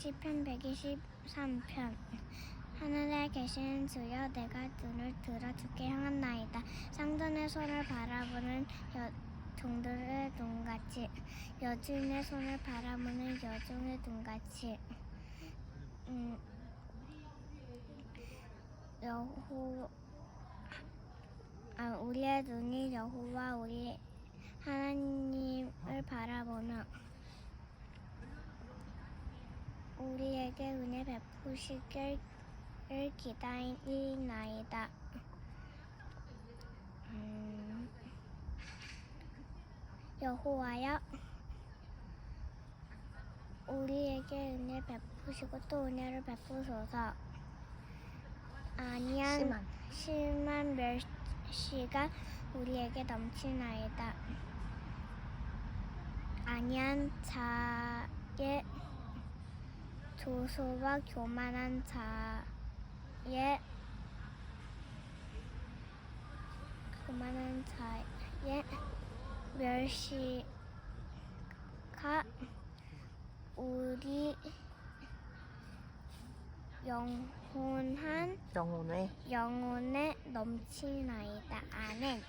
시편 123편. 하늘에 계신 주여 내가 눈을 들어 주께 향한나이다. 상전의 손을 바라보는 여, 종들의 눈같이 여주인의 손을 바라보는 여종의 눈같이. 음, 여호 아, 우리의 눈이 여호와 우리 하나님을 바라보며 우리에게 은혜 베푸시길 기다리나이다. 음, 여호와여, 우리에게 은혜 베푸시고 또 은혜를 베푸소서. 아니한. 심한 멸시가 우리에게 넘치나이다. 아니한 자의 조소와 교만한 자의 교만한 자의 멸시가 우리 영혼한 영혼의 영혼에 넘치나이다. 아멘.